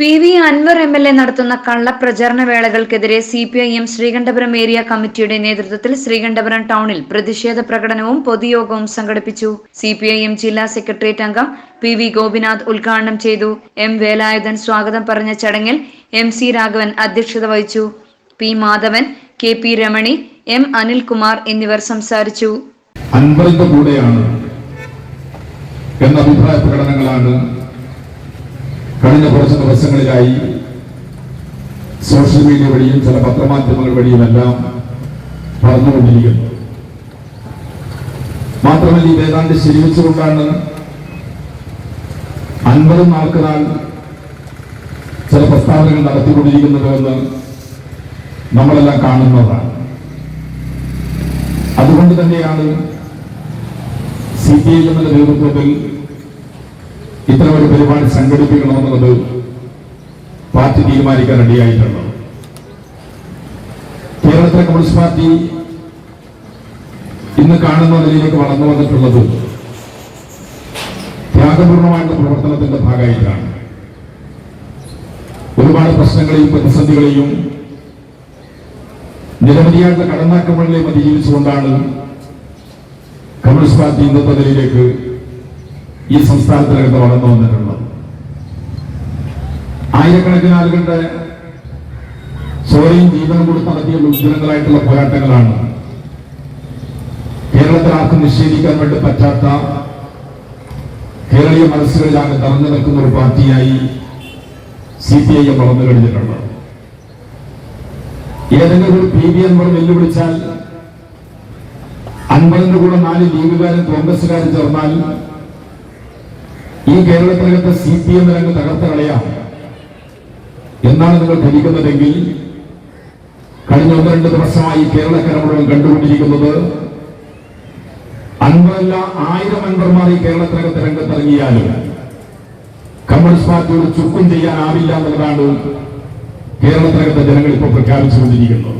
P V Anvar M L A നടത്തുന്ന കള്ളപ്രചാരണ വേളകൾക്കെതിരെ C P I M Sreekandapuram area കമ്മിറ്റിയുടെ നേതൃത്വത്തിൽ ശ്രീകണ്ഠപുരം ടൗണിൽ പ്രതിഷേധ പ്രകടനവും പൊതുയോഗവും സംഘടിപ്പിച്ചു. സി പി ഐ എം ജില്ലാ സെക്രട്ടേറിയറ്റ് അംഗം പി വി ഗോപിനാഥ് ഉദ്ഘാടനം ചെയ്തു. എം വേലായുധൻ സ്വാഗതം പറഞ്ഞ ചടങ്ങിൽ എം സി രാഘവൻ അധ്യക്ഷത വഹിച്ചു. P Madhavan K P Ramani M Anilkumar എന്നിവർ സംസാരിച്ചു. അൻപതിന്റെ കൂടെയാണ് എന്ന അഭിപ്രായ പ്രകടനങ്ങളാണ് കഴിഞ്ഞ കുറച്ച് ദിവസങ്ങളിലായി സോഷ്യൽ മീഡിയ വഴിയും ചില പത്രമാധ്യമങ്ങൾ വഴിയുമെല്ലാം പറഞ്ഞുകൊണ്ടിരിക്കുന്നു മാത്രമല്ല ഈ ഏതാണ്ട് ശരിവെച്ചുകൊണ്ടാണ് അൻപത് നാൾക്കിനാൾ ചില പ്രസ്താവനകൾ നടത്തിക്കൊണ്ടിരിക്കുന്നത് എന്ന് നമ്മളെല്ലാം കാണുന്നതാണ്. അതുകൊണ്ട് തന്നെയാണ് സി പി ഐ എമ്മിന്റെ നേതൃത്വത്തിൽ ഇത്തരം ഒരു പരിപാടി സംഘടിപ്പിക്കണമെന്നുള്ളത് പാർട്ടി തീരുമാനിക്കാൻ റെഡിയായിട്ടുള്ളത് കേരളത്തിലെ കമ്മ്യൂണിസ്റ്റ് പാർട്ടി ഇന്ന് കാണുന്ന നിലയിലേക്ക് വളർന്നു വന്നിട്ടുള്ളത് ത്യാഗപൂർണമായിട്ടുള്ള പ്രവർത്തനത്തിന്റെ ഭാഗമായിട്ടാണ്. ഒരുപാട് പ്രശ്നങ്ങളെയും പ്രതിസന്ധികളെയും നിരവധിയായിട്ടുള്ള കടന്നാക്രമണങ്ങളെയും അതിജീവിച്ചുകൊണ്ടാണ് കമ്മ്യൂണിസ്റ്റ് പാർട്ടി ഇന്നത്തെ നിലയിലേക്ക് ഈ സംസ്ഥാനത്തിനകത്ത് വളർന്നു വന്നിട്ടുള്ളത്. ആയിരക്കണക്കിന് ആളുകളുടെ സ്വയം ജീവൻ കൊടുത്ത് നടത്തിയ ഉജ്ജ്വലങ്ങളായിട്ടുള്ള പോരാട്ടങ്ങളാണ് കേരളത്തിൽ ആർക്കും നിഷേധിക്കാൻ വേണ്ടി പറ്റാത്ത കേരളീയ മനസ്സുകളിലാണ് നിറഞ്ഞു നിൽക്കുന്ന ഒരു പാർട്ടിയായി സി പി ഐ എം വളർന്നു കഴിഞ്ഞിട്ടുള്ളത്. ഏതെങ്കിലും ഒരു പി വി അൻവർ വെല്ലുവിളിച്ചാൽ അൻപതിന്റെ കൂടെ നാല് ലീഗുകാരും കോൺഗ്രസുകാരും ചേർന്നാൽ ഈ കേരളത്തിനകത്ത് സി പി എം രംഗം തകർത്ത് കളയാം. എന്നാണ് നിങ്ങൾ ധരിക്കുന്നതെങ്കിൽ കഴിഞ്ഞ ഒന്ന് രണ്ട് ദിവസമായി കേരളക്കര മുഴുവൻ കണ്ടുകൊണ്ടിരിക്കുന്നത് അൻപതല്ല ആയിരം അൻവർമാർ ഈ കേരളത്തിനകത്ത് രംഗത്തിറങ്ങിയാലും കമ്മ്യൂണിസ്റ്റ് പാർട്ടിയോട് ചുക്കും ചെയ്യാനാവില്ല എന്നുള്ളതാണ് കേരളത്തിനകത്തെ ജനങ്ങൾ ഇപ്പോൾ പ്രഖ്യാപിച്ചുകൊണ്ടിരിക്കുന്നത്.